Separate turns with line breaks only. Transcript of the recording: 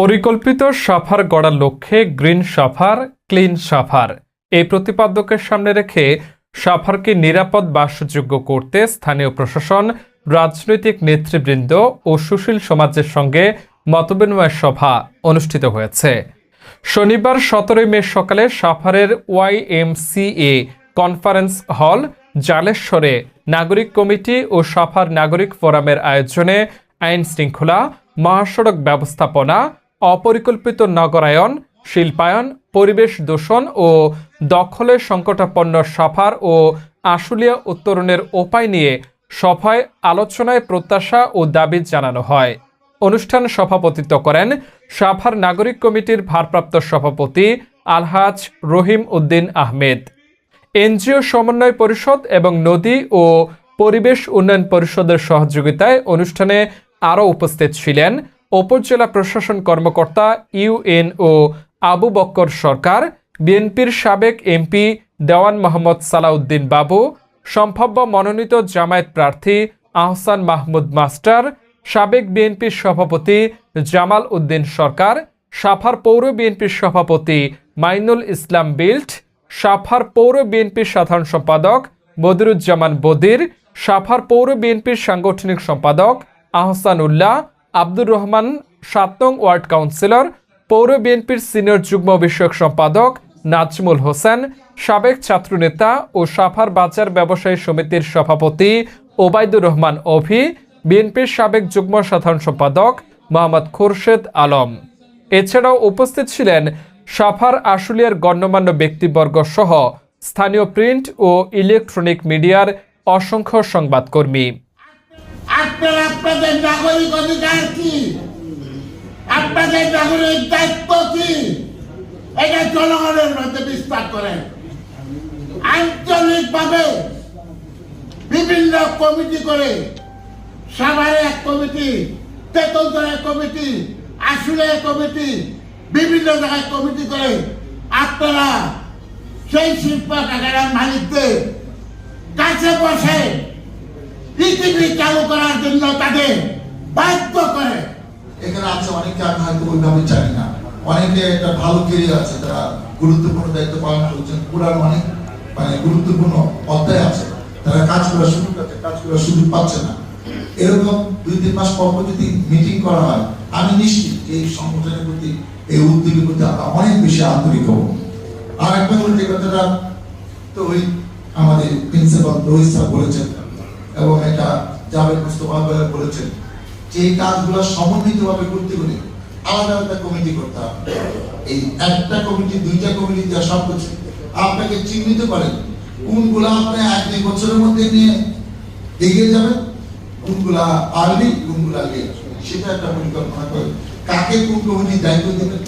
পরিকল্পিত সাফার গড়ার লক্ষ্যে গ্রিন সাফার, ক্লিন সাফার। এই প্রতিপাদ্যকে সামনে রেখে সাফারকে নিরাপদ বাসযোগ্য করতে স্থানীয় প্রশাসন, রাজনৈতিক নেতৃবৃন্দ ও সুশীল সমাজের সঙ্গে মতবিনিময় সভা অনুষ্ঠিত হয়েছে। শনিবার সতেরোই মে সকালে সাফারের ওয়াইএমসিএ কনফারেন্স হল, জালেশ্বরে নাগরিক কমিটি ও সাফার নাগরিক ফোরামের আয়োজনে আইন শৃঙ্খলা মহাসড়ক ব্যবস্থাপনা অপরিকল্পিত নগরায়ন, শিল্পায়ন, পরিবেশ দূষণ ও দখলের সংকটাপন্ন সাফার ও আশুলিয়া উত্তরণের উপায় নিয়ে সভায় আলোচনায় প্রত্যাশা ও দাবি জানানো হয়। অনুষ্ঠান সভাপতিত্ব করেন সাফার নাগরিক কমিটির ভারপ্রাপ্ত সভাপতি আলহাজ রহিম উদ্দিন আহমেদ। এনজিও সমন্বয় পরিষদ এবং নদী ও পরিবেশ উন্নয়ন পরিষদের সহযোগিতায় অনুষ্ঠানে আরও উপস্থিত ছিলেন উপজেলা প্রশাসন কর্মকর্তা ইউএনও আবু বক্কর সরকার, বিএনপির সাবেক এমপি দেওয়ান মোহাম্মদ সালাউদ্দিন বাবু, সম্ভাব্য মনোনীত জামায়াত প্রার্থী আহসান মাহমুদ মাস্টার, সাবেক বিএনপির সভাপতি জামাল উদ্দিন সরকার, সাফার পৌর বিএনপির সভাপতি মাইনুল ইসলাম বিল্ট, সাফার পৌর বিএনপির সাধারণ সম্পাদক বদিরুজ্জামান বদির, সাফার পৌর বিএনপির সাংগঠনিক সম্পাদক আহসান উল্লাহ আব্দুর রহমান সাতং ওয়ার্ড কাউন্সিলর, পৌর বিএনপির সিনিয়র যুগ্ম বিষয়ক সম্পাদক নাজমুল হোসেন, সাবেক ছাত্রনেতা ও সাফার বাজার ব্যবসায়ী সমিতির সভাপতি ওবায়দুর রহমান অভি বিএনপির সাবেক যুগ্ম সাধারণ সম্পাদক মোহাম্মদ খুরশেদ আলম। এছাড়াও উপস্থিত ছিলেন সাফার আশুলিয়ার গণ্যমান্য ব্যক্তিবর্গ সহ স্থানীয় প্রিন্ট ও ইলেকট্রনিক মিডিয়ার অসংখ্য সংবাদকর্মী।
আপনার আপনাদের নাগরিক অধিকার কি? আপনাদের নাগরিক দায়িত্ব কি? এটা জনগণের মধ্যে বিস্তার করেন। আঞ্চলিকভাবে বিভিন্ন কমিটি করে সাভারে এক কমিটি, তেতলতলায় কমিটি আসলে কমিটি, বিভিন্ন জায়গায় কমিটি করে আপনারা সেই শিল্প কারখানার মালিকদের কাছে বসে পৃথিবী চালু করার জন্য তাদের বাধ্য করে।
এখানে আছে অনেকে আমি হয়তো ওইভাবে জানি না। অনেকে একটা ভালো কেরিয়ার আছে তারা গুরুত্বপূর্ণ দায়িত্ব পালন করছেন। পুরান অনেক মানে গুরুত্বপূর্ণ অধ্যায় আছে। তারা কাজ করার সুযোগ আছে কাজ করার সুযোগ পাচ্ছে না। এরকম দুই, তিন মাস পর পর যদি মিটিং করা হয়, আমি নিশ্চিত এই সংগঠনের প্রতি, এই উদ্যোগের প্রতি আমরা অনেক বেশি আন্তরিক হব। আর একটা হলো যে কথাটা তো ওই আমাদের প্রিন্সিপাল রোহিত স্যার বলেছেন এবং এটা জাভেদ মুস্তফা বলেছেন যে এই কাজগুলো সমন্বিত ভাবে করতে হলে আলাদা আলাদা কমিটি করতে হবে। এই একটা কমিটি, দুইটা কমিটি দেওয়া সব কিছু। আপনাকে চিহ্নিত করেন, কোনগুলা আপনি এক দুই বছরের মধ্যে নিয়ে এগিয়ে যাবেন, কোনগুলা পারবি কোনগুলা লেট সেটা একটা পরিকল্পনা করে কাকে কোন কমিটির দায়িত্ব দেবেন?